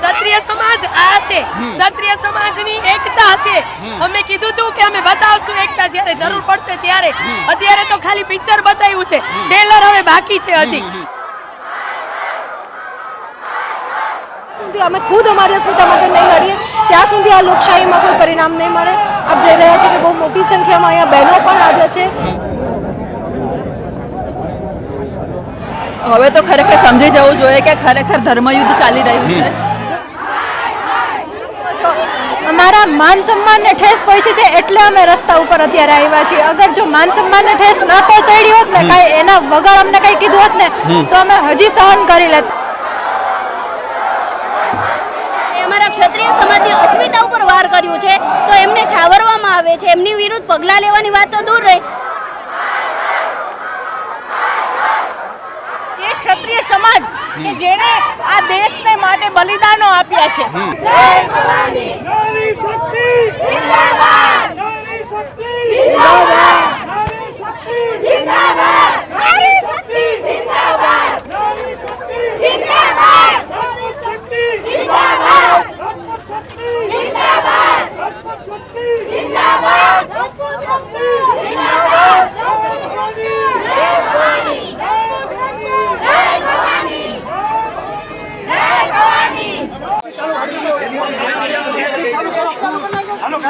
ક્ષત્રિય સમાજ આ છે. ક્ષત્રિય સમાજની એકતા છે. અમે કીધું તું કે અમે બતાવશું એકતા જ્યારે જરૂર પડશે ત્યારે. અત્યારે તો ખાલી પિક્ચર બતાવ્યું છે. ટ્રેલર હવે બાકી છે હજી. સુધી અમે ખુદ અમારી અસ્મિતા માટે નહીં લડીએ. ત્યાં સુધી આ લોકશાહીમાં કોઈ પરિણામ નહીં મળે. આપ જઈ રહ્યા છે કે બહુ મોટી સંખ્યામાં અહીંયા બહેનો પણ હાજર છે. હવે તો ખરેખર સમજી જવું જોઈએ કે ખરેખર ધર્મયુદ્ધ ચાલી રહ્યું છે. અમારા માન સન્માનને ઠેસ પહોંચી છે એટલે અમે રસ્તા ઉપર અત્યારે આવ્યા છીએ. અગર જો માન સન્માનને ઠેસ ન પહોંચાડી હોત ને કાંઈ એના વગર અમને કંઈ કીધું હોત ને તો અમે હજી સહન કરી લેત એ અમારા ક્ષત્રિય સમાજની અસ્મિતા ઉપર વાર કર્યું છે. તો એમને છાવરવામાં આવે છે. એમની વિરુદ્ધ પગલાં લેવાની વાત તો દૂર રહી. એ સમાજ કે જેણે આ દેશને માટે બલિદાનો આપ્યા છે.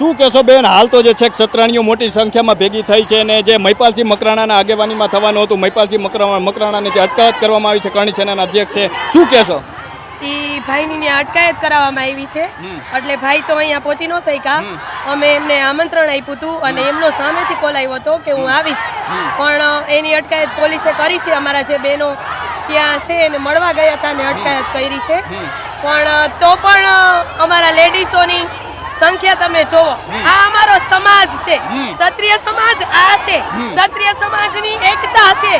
શું કહેશો બેન? હાલ તો જે છે ક્ષત્રાણીઓ મોટી સંખ્યામાં ભેગી થઈ છે અને જે મહિપાલસિંહ મકરાણાના આગેવાનીમાં થવાનું હતું મહિપાલસિંહ મકરાણા મકરાણાને જે અટકાયત કરવામાં આવી છે કરણી સેનાના અધ્યક્ષ છે. શું કહેશો? એ ભાઈની અટકાયત કરાવવામાં આવી છે. એટલે ભાઈ તો અહીંયા પહોંચી ન શક્યા. અમે એમને આમંત્રણ આપ્યું હતું અને એમનો સામેથી કોલ આવ્યો હતો કે હું આવીશ. પણ એની અટકાયત પોલીસે કરી છે. અમારા જે બહેનો ત્યાં છે એને મળવા ગયા હતા અને અટકાયત કરી છે. પણ તો પણ અમારા લેડીઝોની સંખ્યા તમે જોવો. આ અમારો સમાજ છે. ક્ષત્રિય સમાજ આ છે. ક્ષત્રિય સમાજની એકતા છે.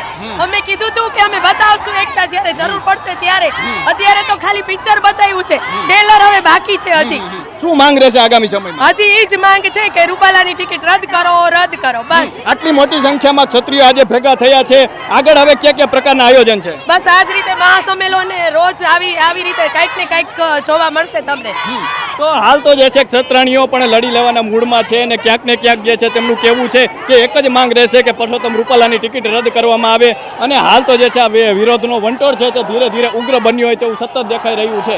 અમે કીધું તું કે અમે બતાવશું એકતા જ્યારે જરૂર પડશે ત્યારે. અત્યારે તો ખાલી પિક્ચર બતાવ્યું છે. ટ્રેલર હવે બાકી છે હજી. શું માંગ રહેશે આગામી સમયમાં? હજી એ જ માંગ છે કે રૂપાલાની ટિકિટ રદ કરો રદ કરો. બસ. આટલી મોટી સંખ્યામાં ક્ષત્રિયો આજે ભેગા થયા છે. આગળ હવે કયા કયા પ્રકારના આયોજન છે? બસ આ જ રીતે મહાસંમેલન રોજ આવી આવી રીતે કંઈક ને કંઈક જોવા મળશે તમને. તો હાલ તો જે છે ક્ષત્રાણીઓ પણ લડી લેવાના મૂડમાં છે અને ક્યાંક ને ક્યાંક જે છે તેમનું કહેવું છે કે એક જ માંગ રહેશે કે પરસોત્તમ રૂપાલાની ટિકિટ રદ કરવામાં આવે. અને હાલ તો જે છે આ વિરોધનો વંટોળ છે, તે ધીરે ધીરે ઉગ્ર બન્યો હોય તેવું સતત દેખાઈ રહ્યું છે.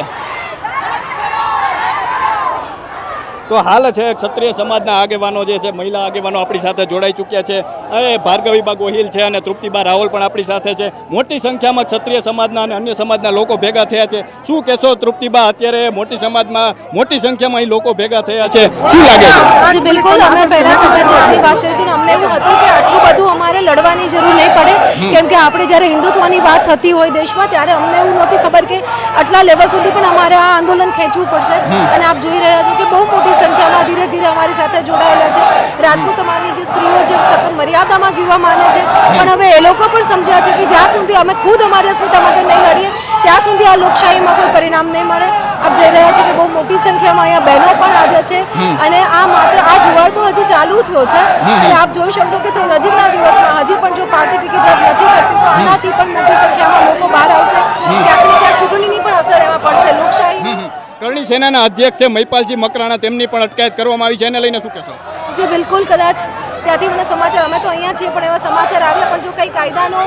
તો હાલ છે ક્ષત્રિય સમાજના આગેવાનો જે છે, મહિલા આગેવાનો આપણી સાથે જોડાઈ ચૂક્યા છે. એ ભાર્ગવીબા ગોહિલ છે અને તૃપ્તિબા રાવલ પણ આપણી સાથે છે. મોટી સંખ્યામાં ક્ષત્રિય સમાજના અને અન્ય સમાજના લોકો ભેગા થયા છે. શું કહેશો તૃપ્તિબા, અત્યારે મોટી સમાજમાં મોટી સંખ્યામાં અહીં લોકો ભેગા થયા છે? શું લાગે છે? બિલકુલ. અમે પહેલા સમયથી વાત કરી હતી અમને એવું હતું કે આટલું બધું અમારે લડવાની જરૂર નહીં પડે. કેમ કે આપણે જ્યારે હિન્દુત્વની વાત થતી હોય દેશમાં ત્યારે અમને એવું નહોતી ખબર કે આટલા લેવલ સુધી પણ અમારે આ આંદોલન ખેંચવું પડશે. અને આપ જોઈ રહ્યા છો કે બહુ મોટી સંખ્યામાં ધીરે ધીરે અમારી સાથે જોડાયેલા છે. રાજપૂત અમારી જે સ્ત્રીઓ જે સતત મર્યાદામાં જીવવા માને છે. પણ હવે એ લોકો પણ સમજ્યા છે કે જ્યાં સુધી અમે ખુદ અમારી અસ્મિતા માટે નહીં લડીએ ત્યાં સુધી આ લોકશાહીમાં કોઈ પરિણામ નહીં મળે. આપ જઈ રહ્યા છો કે બહુ મોટી સંખ્યામાં અહીંયા બહેનો પણ હાજર છે અને આ માત્ર આ જુવાળ તો હજી ચાલુ થયો છે. અને આપ જોઈ શકશો કે નજીકના દિવસમાં હજી પણ જો પાર્ટી ટિકિટ રદ નથી કરતી તો આનાથી પણ મોટી સંખ્યામાં લોકો બહાર આવશે. ક્યાંક ને ક્યાંક ચૂંટણીની પણ અસર એમાં પડશે લોકશાહી. કરણી સેનાના અધ્યક્ષ છે મહિપાલજી મકરાણા તેમની પણ અટકાયત કરવામાં આવી છે. એને લઈને શું કહેશો? જે બિલકુલ કદાચ ત્યાંથી મને સમાચાર અમે તો અહીંયા છીએ પણ એવા સમાચાર આવ્યા પણ જો કંઈ કાયદાનો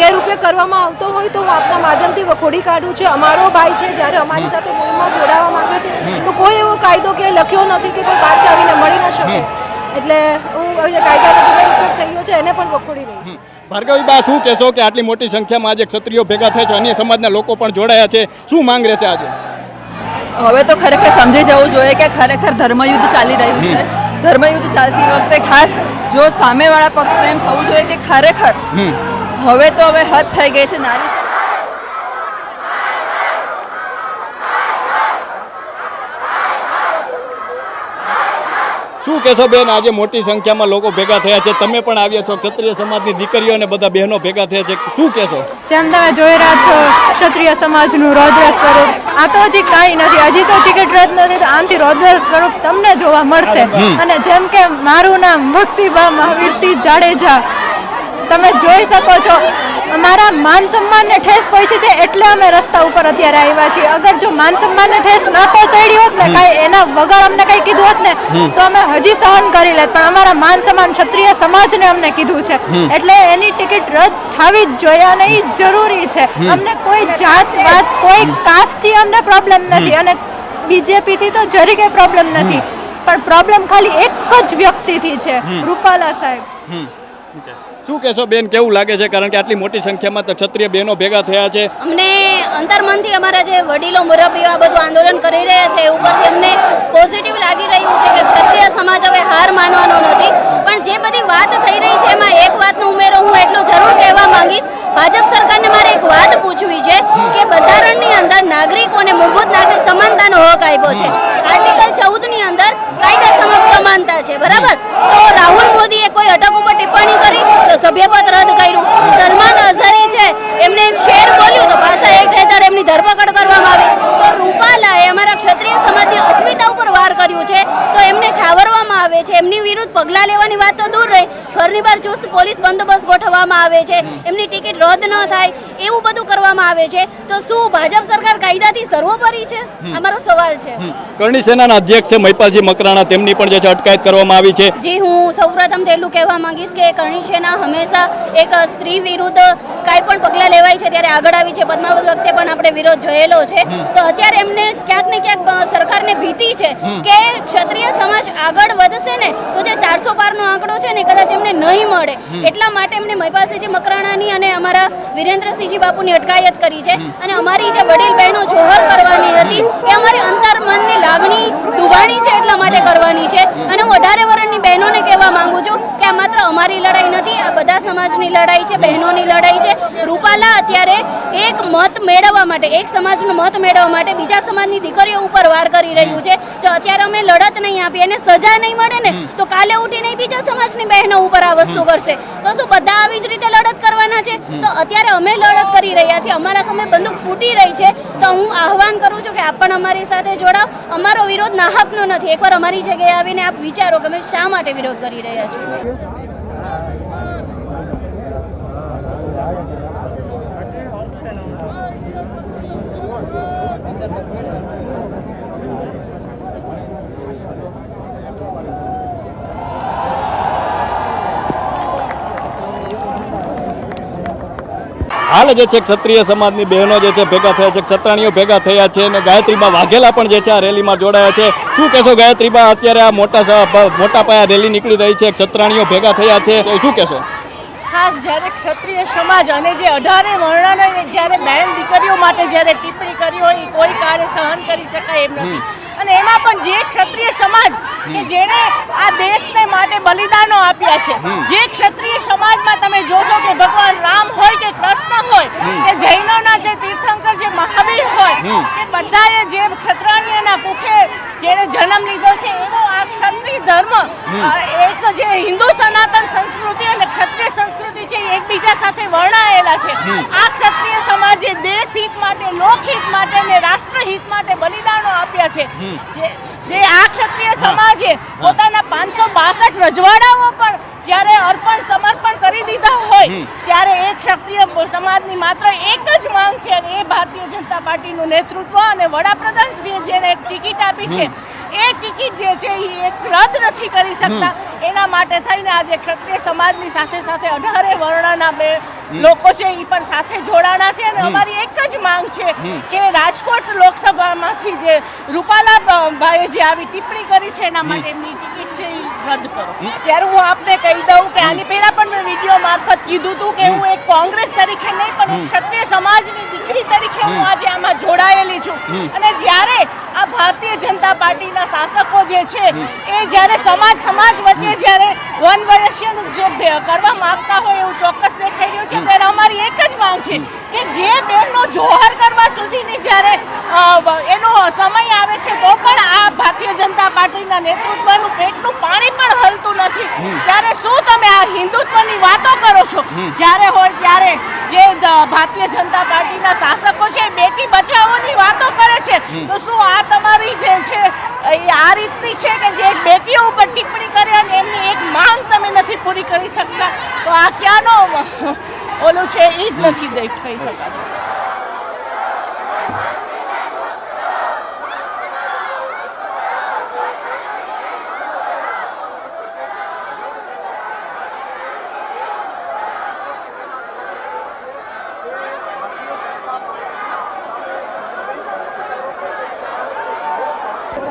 ગેરઉપયોગ કરવામાં આવતો હોય તો હું આપના માધ્યમથી વખોડી કાઢું છું. અમારો ભાઈ છે જ્યારે અમારી સાથે મુહિમમાં જોડાવા માંગે છે તો કોઈ એવો કાયદો કે લખ્યો નથી કે કોઈ બહારથી આવીને મળી ન શકે. એટલે હું જે કાયદાનો જે ગેરઉપયોગ થયો છે એને પણ વખોડી રહી છું. ભાર્ગવીબા શું કહેશો કે આટલી મોટી સંખ્યામાં આજે ક્ષત્રિયો ભેગા થયા છે? અન્ય સમાજના લોકો પણ જોડાયા છે. શું માંગ રહેશે આજે? હવે તો ખરેખર સમજી જવું જોઈએ કે ખરેખર ધર્મયુદ્ધ ચાલી રહ્યું છે. ધર્મયુદ્ધ ચાલતી વખતે ખાસ જો સામેવાળા પક્ષને એમ થવું જોઈએ કે ખરેખર હવે તો હવે હદ થઈ ગઈ છે નારી શું કહેશો બેન આજે મોટી સંખ્યામાં લોકો ભેગા થયા છે. તમે પણ આવ્યા છો ક્ષત્રિય સમાજની દીકરીઓ અને બધા બહેનો ભેગા થયા છે. શું કહેશો? જેમ તમે જોઈ રહ્યા છો ક્ષત્રિય સમાજનું રૌદ્ર સ્વરૂપ. આ તો હજી કાંઈ નથી હજી તો ટિકિટ રદ નથી તો આમથી રૌદ્ર સ્વરૂપ તમને જોવા મળશે. અને જેમ કે મારું નામ ભક્તિબા મહાવીરસિંહ જાડેજા તમે જોઈ શકો છો અમારા માન સન્માનને ઠેસ પહોંચી છે એટલે અમે રસ્તા ઉપર અત્યારે આવ્યા છીએ. અગર જો માન સન્માનને ઠેસ ન પહોંચાડી હોત ને કાંઈ એના વગર અમને કંઈ કીધું હોત ને તો અમે હજી સહન કરી લેત. પણ અમારા માન સન્માન ક્ષત્રિય સમાજને અમને કીધું છે. એટલે એની ટિકિટ રદ થવી જ જોઈએ અને એ જરૂરી છે. અમને કોઈ જાત વાત કોઈ કાસ્ટથી અમને પ્રોબ્લેમ નથી અને બીજેપીથી તો જરી કંઈ પ્રોબ્લેમ નથી. પણ પ્રોબ્લેમ ખાલી એક જ વ્યક્તિથી છે. રૂપાલા સાહેબ. શું કહેશો બેન, કેવું લાગે છે? કારણ કે આટલી મોટી સંખ્યામાં ક્ષત્રિય બહેનો ભેગા થયા છે. અમને અંતરમનથી અમારા જે વડીલો, મુરબ્બીઓ આ બધું આંદોલન કરી રહ્યા છે ઉપરથી અમને પોઝિટિવ લાગી રહ્યું છે કે ક્ષત્રિય સમાજ હવે હાર માનવાનો નથી. પણ જે બધી વાત થઈ રહી છે, એમાં એક વાતનો ઉમેરો હું એટલું જરૂર કહેવા માંગીશ. ભાજપ સરકારને મારે એક વાત પૂછવી છે કે બંધારણની અંદર નાગરિકોને મૂળભૂત નાગરિક સમાનતાનો હક આપ્યો છે. આર્ટિકલ ચૌદની અંદર કાયદા સમક્ષ સમાનતા છે, બરાબર? તો રાહુલ મોદીએ કોઈ ટિપ્પણી કરી તો સભ્યપદ રદ કર્યું. સલમાન અઝહરી છે, એમને એક શેર બોલ્યું તો પાસા એક્ટ હેઠળ એમની ધરપકડ કરવામાં આવી. ક્ષત્રિય સમાજની અસ્મિતા ઉપર વાર કર્યું છે. તો એમને છાવરવામાં આવે છે. એમની વિરુદ્ધ પગલાં લેવાની વાત તો દૂર રહી. ઘરની બહાર ચુસ્ત પોલીસ બંદોબસ્ત ગોઠવવામાં આવે છે. એમની ટિકિટ રદ ન થાય એવું બધું કરવામાં આવે છે. તો શું ભાજપ સરકાર કાયદાથી સર્વોપરી છે? અમારો સવાલ છે. કરણી સેનાના અધ્યક્ષ છે મહિપાલજી મકરાણા. તેમની પણ જે છે અટકાયત કરવામાં આવી છે. જી હું સૌપ્રથમ તો એટલું કહેવા માંગીશ કે કરણી સેના હંમેશા એક સ્ત્રી વિરુદ્ધ કાંઈ પણ પગલાં લેવાય છે ત્યારે આગળ આવી છે. પદ્માવત વખતે પણ આપણે વિરોધ જોયેલો છે. તો અત્યારે એમને ક્યાંક ને ક્યાંક સરકારને ભીતી છે કે ક્ષત્રિય સમાજ આગળ વધશે ને તો જે ચારસો પારનો આંકડો છે ને કદાચ એમને નહીં મળે. એટલા માટે એમને મહિપાલસિંહજી મકરાણાની અને અમારા વિરેન્દ્રસિંહજી બાપુની અટકાયત કરી છે અને અમારી જે વડીલ બહેનો જોહર કરવાની હતી એ અમારી અંતર મનની લાગણી દુભાણી છે એટલા માટે કરવાની છે. અને હું અઢારે વર્ષની બહેનોને કહેવા માંગુ છું કે આ માત્ર અમારી લડાઈ નથી આ બધા સમાજની લડાઈ છે બહેનોની લડાઈ છે. રૂપાલા અત્યારે એક મત મેળવવા માટે એક સમાજનો મત મેળવવા માટે બીજા સમાજની દીકરીઓ ઉપર વાર કરી રહ્યું છે. જો અત્યારે અમે લડત નહીં આપી એને સજા નહીં મળે ને તો કાલે ઉઠીને બીજા સમાજની બહેનો ઉપર આ વસ્તુ કરશે. તો શું બધા આવી જ રીતે લડત કરવાના છે? તો અત્યારે અમે લડત કરી રહ્યા છીએ. અમારા ખમે બંદૂક ફૂટી રહી છે. તો હું આહવાન કરું છું કે આપ પણ અમારી સાથે જોડાવ અમારો વિરોધ નાહકનો નથી. એકવાર અમારી જગ્યાએ આવીને આપ વિચારો કે અમે શા માટે વિરોધ કરી રહ્યા છીએ? હાલ જે છે ક્ષત્રિય સમાજની બહેનો જે છે ભેગા થયા છે ક્ષત્રાણીઓ ભેગા થયા છે અને ગાયત્રીબા વાઘેલા પણ જે છે આ રેલીમાં જોડાયા છે. શું કહેશો ગાયત્રીબા અત્યારે આ મોટા મોટા પાયા રેલી નીકળી રહી છે ક્ષત્રાણીઓ ભેગા થયા છે તો શું કહેશો? ખાસ જ્યારે ક્ષત્રિય સમાજ અને જે અઢારે વર્ણને જ્યારે બહેન દીકરીઓ માટે જ્યારે ટિપ્પણી કરી હોય કોઈ કાળે સહન કરી શકાય એમ નથી. અને એમાં પણ જે ક્ષત્રિય સમાજ કે જેણે આ દેશને માટે બલિદાનો આપ્યા છે જે ક્ષત્રિય સમાજમાં તમે જોશો કે ભગવાન રામ હોય કે કૃષ્ણ હોય કે જૈનોના જે તીર્થંકર જે મહાવીર હોય કે બધાએ જે ક્ષત્રાણીયના કુખે જેણે જન્મ લીધો છે એવો આ ક્ષત્રિય ધર્મ એક જે હિન્દુ સનાતન સંસ્કૃતિ અને ક્ષત્રિય સંસ્કૃતિ છે એકબીજા સાથે વર્ણાયેલા છે. આ ક્ષત્રિય સમાજે દેશ હિત માટે લોકહિત માટે અને રાષ્ટ્રહિત માટે બલિદાનો છે. જે જે આ ક્ષત્રિય સમાજે પોતાના પાંચસો બાસઠ રજવાડાઓ પણ જ્યારે અર્પણ સમર્પણ કરી દીધા હોય ત્યારે એ ક્ષત્રિય સમાજની માત્ર એક જ માંગ છે અને એ ભારતીય જનતા પાર્ટીનું નેતૃત્વ અને વડાપ્રધાનશ્રીએ જેને એક ટિકિટ આપી છે ટિકિટ જે છે એ એક રદ નથી કરી શકતા. એના માટે થઈને આજે ક્ષત્રિય સમાજની સાથે સાથે અઢારે વર્ણના બે લોકો છે એ પણ સાથે જોડાણા છે અને અમારી એક જ માંગ છે કે રાજકોટ લોકસભામાંથી જે રૂપાલા ભાઈએ જે આવી ટિપ્પણી કરી છે એના માટે એમની ટિકિટ છે એ રદ કરો. ત્યારે હું આપને કહી દઉં કે આની પહેલાં પણ મેં વીડિયો મારફત કીધું હતું કે હું એક કોંગ્રેસ તરીકે નહીં પણ ક્ષત્રિય સમાજની દીકરી તરીકે હું આજે આમાં જોડાયેલી છું. અને જ્યારે આ ભારતીય જનતા પાર્ટીના શાસકો જે છે એ જ્યારે સમાજ સમાજ વચ્ચે જ્યારે વન વયસ્યનું જે કરવા માંગતા હોય એવું ચોક્કસ દેખાઈ રહ્યું છે ત્યારે અમારી એક જ માંગ છે કે જે બહેનો જોહર કરવા સુધીની જ્યારે એનો સમય આવે છે તો પણ આ ભારતીય જનતા પાર્ટીના નેતૃત્વનું પેટનું પાણી પણ હલતું નથી. ત્યારે શું હિન્દુત્વની વાતો કરો છો. જ્યારે હોય ત્યારે જે ભારતીય જનતા પાર્ટીના શાસકો છે બેટી બચાવોની વાતો કરે છે. તો શું આ તમારી જે છે એ આ રીતની છે કે જે એક બેટીઓ ઉપર ટિપ્પણી કરે અને એમની એક માંગ તમે નથી પૂરી કરી શકતા? તો આ ક્યાંનો ઓલું છે એ જ નથી દેખાઈ શકાતું.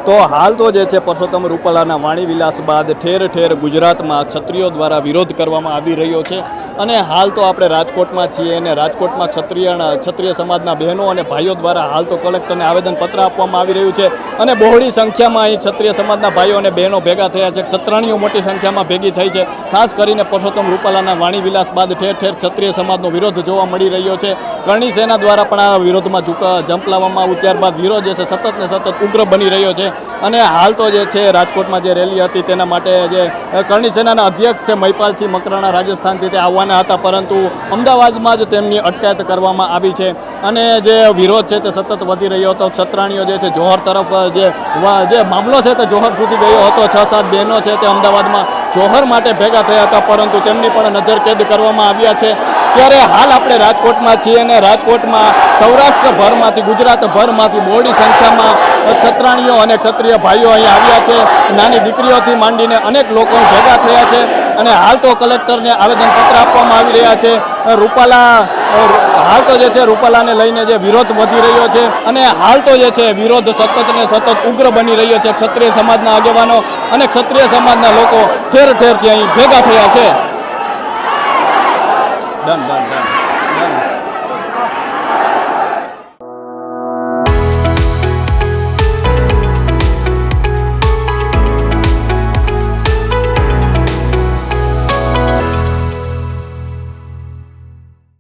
તો હાલ તો જે છે પરસોત્તમ રૂપાલાના વાણી વિલાસ બાદ ઠેર ઠેર ગુજરાતમાં ક્ષત્રિયો દ્વારા વિરોધ કરવામાં આવી રહ્યો છે. અને હાલ તો આપણે રાજકોટમાં છીએ અને રાજકોટમાં ક્ષત્રિય ક્ષત્રિય સમાજના બહેનો અને ભાઈઓ દ્વારા હાલ તો કલેક્ટરને આવેદનપત્ર આપવામાં આવી રહ્યું છે. અને બહોળી સંખ્યામાં અહીં ક્ષત્રિય સમાજના ભાઈઓ અને બહેનો ભેગા થયા છે. ક્ષત્રાણીઓ મોટી સંખ્યામાં ભેગી થઈ છે. ખાસ કરીને પરસોત્તમ રૂપાલાના વાણી વિલાસ બાદ ઠેર ઠેર ક્ષત્રિય સમાજનો વિરોધ જોવા મળી રહ્યો છે. કરણી સેના દ્વારા પણ આ વિરોધમાં ઝુકા ઝંપલાવવામાં આવ્યું. ત્યારબાદ વિરોધ જે છે સતત ને સતત ઉગ્ર બની રહ્યો છે. અને હાલ તો જે છે રાજકોટમાં જે રેલી હતી તેના માટે જે કરણી સેનાના અધ્યક્ષ છે મહિપાલસિંહ મકરાણા રાજસ્થાનથી તે આવવાના હતા, પરંતુ અમદાવાદમાં જ તેમની અટકાયત કરવામાં આવી છે. અને જે વિરોધ છે તે સતત વધી રહ્યો હતો. છત્રાણીઓ જે છે, જોહર તરફ જે જે મામલો છે તે જોહર સુધી ગયો હતો. છ સાત બહેનો છે તે અમદાવાદમાં જોહર માટે ભેગા થયા હતા, પરંતુ તેમની પણ નજર કેદ કરવામાં આવ્યા છે. ત્યારે હાલ આપણે રાજકોટમાં છીએ અને રાજકોટમાં સૌરાષ્ટ્રભરમાંથી, ગુજરાતભરમાંથી મોડી સંખ્યામાં છત્રાણીઓ અને ક્ષત્રિય ભાઈઓ અહીં આવ્યા છે. નાની દીકરીઓથી માંડીને અનેક લોકો ભેગા થયા છે. અને હાલ તો કલેક્ટરને આવેદનપત્ર આપવામાં આવી રહ્યા છે. રૂપાલા હાલ તો જે છે રૂપાલાને લઈને જે વિરોધ વધી રહ્યો છે અને હાલ તો જે છે વિરોધ સતત ને સતત ઉગ્ર બની રહ્યો છે ક્ષત્રિય સમાજના આગેવાનો અને ક્ષત્રિય સમાજના લોકો ઠેર ઠેરથી અહીં ભેગા થયા છે. Done done.